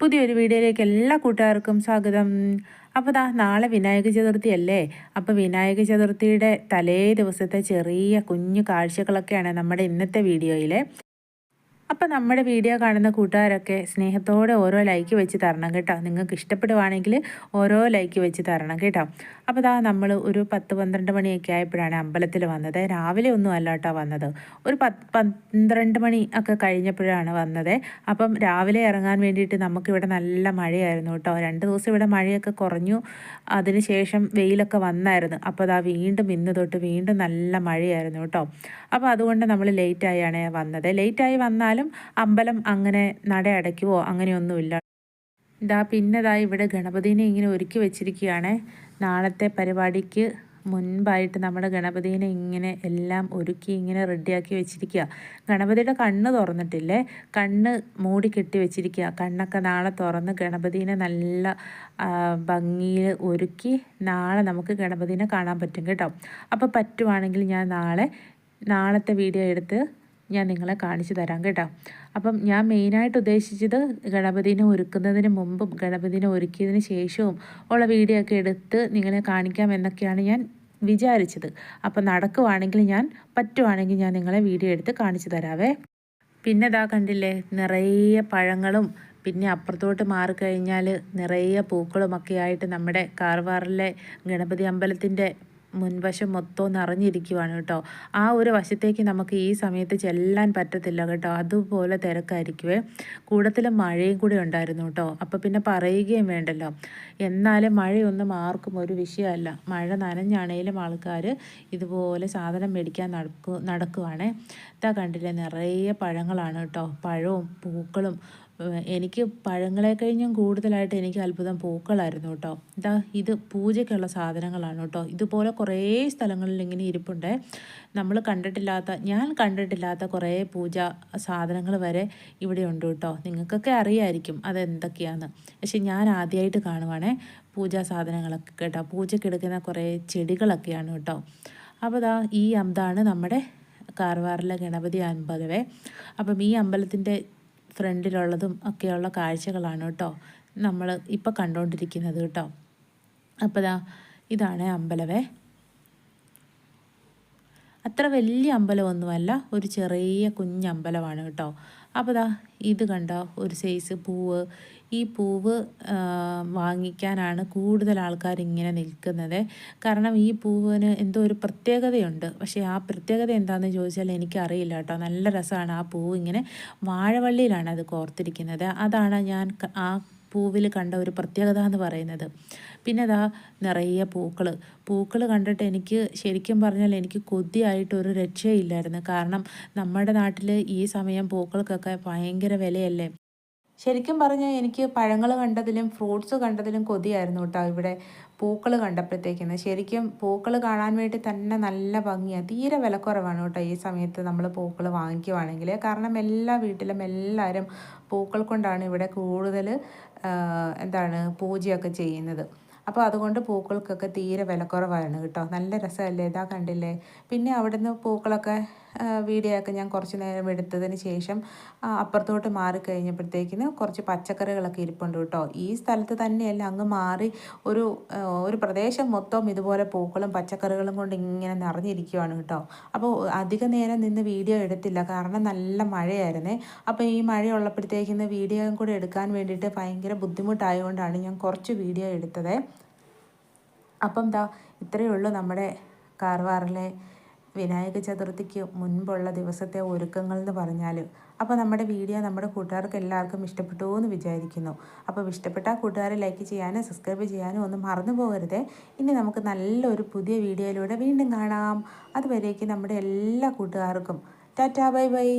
പുതിയൊരു വീഡിയോയിലേക്ക് എല്ലാ കൂട്ടുകാർക്കും സ്വാഗതം. അപ്പോൾ ദാ നാളെ വിനായക ചതുർത്ഥി അല്ലേ അപ്പോൾ വിനായക ചതുർത്ഥിയുടെ തലേ ദിവസത്തെ ചെറിയ കുഞ്ഞു കാഴ്ചകളൊക്കെയാണ് നമ്മുടെ ഇന്നത്തെ വീഡിയോയിൽ അപ്പോൾ നമ്മുടെ വീഡിയോ കാണുന്ന കൂട്ടുകാരൊക്കെ സ്നേഹത്തോടെ ഓരോ ലൈക്ക് വെച്ച് തരണം കേട്ടോ. നിങ്ങൾക്ക് ഇഷ്ടപ്പെടുവാണെങ്കിൽ ഓരോ ലൈക്ക് വെച്ച് തരണം കേട്ടോ. അപ്പോൾ ഇതാ നമ്മൾ ഒരു പത്ത് പന്ത്രണ്ട് മണിയൊക്കെ ആയപ്പോഴാണ് അമ്പലത്തിൽ വന്നത്. രാവിലെ ഒന്നും അല്ല കേട്ടോ വന്നത്. ഒരു പത്ത് പന്ത്രണ്ട് മണി ഒക്കെ കഴിഞ്ഞപ്പോഴാണ് വന്നത്. അപ്പം രാവിലെ ഇറങ്ങാൻ വേണ്ടിയിട്ട് നമുക്കിവിടെ നല്ല മഴയായിരുന്നു കേട്ടോ. രണ്ട് ദിവസം ഇവിടെ മഴയൊക്കെ കുറഞ്ഞു. അതിനുശേഷം വെയിലൊക്കെ വന്നായിരുന്നു. അപ്പോൾ അതാ വീണ്ടും ഇന്ന് തൊട്ട് വീണ്ടും നല്ല മഴയായിരുന്നു കേട്ടോ. അപ്പോൾ അതുകൊണ്ട് നമ്മൾ ലേറ്റായാണ് വന്നത്. ലേറ്റായി വന്നാലും അമ്പലം അങ്ങനെ നട അടയ്ക്കുവോ? അങ്ങനെയൊന്നുമില്ല. ഇതാ പിന്നതായി ഇവിടെ ഗണപതിനെ ഇങ്ങനെ ഒരുക്കി വെച്ചിരിക്കുകയാണ്. നാളത്തെ പരിപാടിക്ക് മുൻപായിട്ട് നമ്മുടെ ഗണപതിനെ ഇങ്ങനെ എല്ലാം ഒരുക്കി ഇങ്ങനെ റെഡിയാക്കി വെച്ചിരിക്കുക. ഗണപതിയുടെ കണ്ണ് തുറന്നിട്ടില്ലേ? കണ്ണ് മൂടി കെട്ടി വെച്ചിരിക്കുക. കണ്ണൊക്കെ നാളെ തുറന്ന് ഗണപതിനെ നല്ല ഭംഗിയിൽ ഒരുക്കി നാളെ നമുക്ക് ഗണപതിനെ കാണാൻ പറ്റും കേട്ടോ. അപ്പോൾ പറ്റുവാണെങ്കിൽ ഞാൻ നാളെ നാളത്തെ വീഡിയോ എടുത്ത് ഞാൻ നിങ്ങളെ കാണിച്ചു തരാം കേട്ടോ. അപ്പം ഞാൻ മെയിനായിട്ട് ഉദ്ദേശിച്ചത് ഗണപതിനെ ഒരുക്കുന്നതിന് മുമ്പും ഗണപതിനെ ഒരുക്കിയതിന് ശേഷവും ഉള്ള വീഡിയോ ഒക്കെ എടുത്ത് നിങ്ങളെ കാണിക്കാം എന്നൊക്കെയാണ് ഞാൻ വിചാരിച്ചത്. അപ്പം നടക്കുവാണെങ്കിൽ ഞാൻ പറ്റുവാണെങ്കിൽ ഞാൻ നിങ്ങളെ വീഡിയോ എടുത്ത് കാണിച്ചു തരാവേ. പിന്നെ ഇതാ കണ്ടില്ലേ നിറയെ പഴങ്ങളും പിന്നെ അപ്പുറത്തോട്ട് മാറിക്കഴിഞ്ഞാൽ നിറയെ പൂക്കളുമൊക്കെ ആയിട്ട് നമ്മുടെ കാർവാറിലെ ഗണപതി അമ്പലത്തിന്റെ മുൻവശം മൊത്തം നിറഞ്ഞിരിക്കുവാണ് കേട്ടോ. ആ ഒരു വശത്തേക്ക് നമുക്ക് ഈ സമയത്ത് ചെല്ലാൻ പറ്റത്തില്ല കേട്ടോ. അതുപോലെ തിരക്കായിരിക്കുവേ. കൂടുതൽ മഴയും കൂടി ഉണ്ടായിരുന്നു കേട്ടോ. അപ്പോൾ പിന്നെ പറയുകയും വേണ്ടല്ലോ. എന്നാലും മഴയൊന്നും ആർക്കും ഒരു വിഷയമല്ല. മഴ നനഞ്ഞാണേലും ആൾക്കാർ ഇതുപോലെ സാധനം മേടിക്കാൻ നടക്കു നടക്കുവാണേ. ഇതാ കണ്ടില്ലേ നിറയെ പഴങ്ങളാണ് കേട്ടോ. പഴവും പൂക്കളും എനിക്ക് പഴങ്ങളെ കഴിഞ്ഞും കൂടുതലായിട്ട് എനിക്ക് അത്ഭുതം പൂക്കളായിരുന്നു കേട്ടോ. ഇതാ ഇത് പൂജയ്ക്കുള്ള സാധനങ്ങളാണ് കേട്ടോ. ഇതുപോലെ കുറേ സ്ഥലങ്ങളിൽ ഇങ്ങനെ ഇരിപ്പുണ്ട്. നമ്മൾ കണ്ടിട്ടില്ലാത്ത ഞാൻ കണ്ടിട്ടില്ലാത്ത കുറേ പൂജ സാധനങ്ങൾ വരെ ഇവിടെ ഉണ്ട് കേട്ടോ. നിങ്ങൾക്കൊക്കെ അറിയായിരിക്കും അതെന്തൊക്കെയാണെന്ന് പക്ഷെ ഞാൻ ആദ്യമായിട്ട് കാണുവാണേ പൂജാ സാധനങ്ങളൊക്കെ കേട്ടോ. പൂജയ്ക്ക് എടുക്കുന്ന കുറേ ചെടികളൊക്കെയാണ് കേട്ടോ. അപ്പോൾ ഇതാ ഈ അമ്പതാണ് നമ്മുടെ കാർവാറിലെ ഗണപതി അമ്പലവേ. അപ്പം ഈ അമ്പലത്തിന്റെ ഫ്രണ്ടിലുള്ളതും ഒക്കെയുള്ള കാഴ്ചകളാണ് കേട്ടോ നമ്മൾ ഇപ്പോൾ കണ്ടുകൊണ്ടിരിക്കുന്നത് കേട്ടോ. അപ്പോൾ ദാ ഇതാണ് അമ്പലവേ. അത്ര വലിയ അമ്പലമൊന്നുമല്ല ഒരു ചെറിയ കുഞ്ഞമ്പലമാണ് കേട്ടോ. അപ്പോൾ ദാ ഇത് കണ്ടോ ഒരു സൈസ് പൂവ് ഈ പൂവ് വാങ്ങിക്കാനാണ് കൂടുതൽ ആൾക്കാർ ഇങ്ങനെ നിൽക്കുന്നത്. കാരണം ഈ പൂവിന് എന്തോ ഒരു പ്രത്യേകതയുണ്ട്. പക്ഷേ ആ പ്രത്യേകത എന്താണെന്ന് ചോദിച്ചാൽ എനിക്കറിയില്ല കേട്ടോ. നല്ല രസമാണ് ആ പൂവ് ഇങ്ങനെ വാഴവള്ളിയിലാണ് അത് കോർത്തിരിക്കുന്നത്. അതാണ് ഞാൻ ആ പൂവിൽ കണ്ട ഒരു പ്രത്യേകത എന്ന് പറയുന്നത്. പിന്നെ അതാ നിറയെ പൂക്കൾ പൂക്കൾ കണ്ടിട്ട് എനിക്ക് ശരിക്കും പറഞ്ഞാൽ എനിക്ക് കൊതിയായിട്ടൊരു രക്ഷയില്ലായിരുന്നു. കാരണം നമ്മുടെ നാട്ടിൽ ഈ സമയം പൂക്കൾക്കൊക്കെ ഭയങ്കര വിലയല്ലേ? ശരിക്കും പറഞ്ഞാൽ എനിക്ക് പഴങ്ങൾ കണ്ടതിലും ഫ്രൂട്ട്സ് കണ്ടതിലും കൊതിയായിരുന്നു കേട്ടോ ഇവിടെ പൂക്കൾ കണ്ടപ്പോഴത്തേക്കിന് ശരിക്കും പൂക്കൾ കാണാൻ വേണ്ടി തന്നെ നല്ല ഭംഗിയാണ് തീരെ വിലക്കുറവാണ് കേട്ടോ ഈ സമയത്ത് നമ്മൾ പൂക്കൾ വാങ്ങിക്കുവാണെങ്കിൽ. കാരണം എല്ലാ വീട്ടിലും എല്ലാവരും പൂക്കൾ കൊണ്ടാണ് ഇവിടെ കൂടുതൽ എന്താണ് പൂജയൊക്കെ ചെയ്യുന്നത്. അപ്പോൾ അതുകൊണ്ട് പൂക്കൾക്കൊക്കെ തീരെ വിലക്കുറവായിരുന്നു കേട്ടോ. നല്ല രസമല്ലേ? ഇതാ കണ്ടില്ലേ? പിന്നെ അവിടുന്ന് പൂക്കളൊക്കെ വീഡിയോ ഒക്കെ ഞാൻ കുറച്ച് നേരം എടുത്തതിന് ശേഷം അപ്പുറത്തോട്ട് മാറി കഴിഞ്ഞപ്പോഴത്തേക്കിന് കുറച്ച് പച്ചക്കറികളൊക്കെ ഇരിപ്പുണ്ട് കേട്ടോ. ഈ സ്ഥലത്ത് തന്നെയല്ല അങ്ങ് മാറി ഒരു ഒരു പ്രദേശം മൊത്തം ഇതുപോലെ പൂക്കളും പച്ചക്കറികളും കൊണ്ട് ഇങ്ങനെ നിറഞ്ഞിരിക്കുവാണ് കേട്ടോ. അപ്പോൾ അധിക നേരം നിന്ന് വീഡിയോ എടുത്തില്ല. കാരണം നല്ല മഴയായിരുന്നേ. അപ്പോൾ ഈ മഴ ഉള്ളപ്പോഴത്തേക്കിന് വീഡിയോയും കൂടെ എടുക്കാൻ വേണ്ടിയിട്ട് ഭയങ്കര ബുദ്ധിമുട്ടായതുകൊണ്ടാണ് ഞാൻ കുറച്ച് വീഡിയോ എടുത്തത്. അപ്പം ദാ ഇത്രയേ ഉള്ളൂ നമ്മുടെ കാർവാറിലെ വിനായക ചതുർത്ഥിക്ക് മുൻപുള്ള ദിവസത്തെ ഒരുക്കങ്ങൾ എന്ന് പറഞ്ഞാൽ അപ്പോൾ നമ്മുടെ വീഡിയോ നമ്മുടെ കൂട്ടുകാർക്ക് എല്ലാവർക്കും ഇഷ്ടപ്പെട്ടു എന്ന് വിചാരിക്കുന്നു. അപ്പോൾ ഇഷ്ടപ്പെട്ട കൂട്ടുകാരെ ലൈക്ക് ചെയ്യാനും സബ്സ്ക്രൈബ് ചെയ്യാനും ഒന്നും മറന്നു പോകരുത്. ഇനി നമുക്ക് നല്ലൊരു പുതിയ വീഡിയോയിലൂടെ വീണ്ടും കാണാം. അതുവരേക്കും നമ്മുടെ എല്ലാ കൂട്ടുകാർക്കും. Tata bye bye.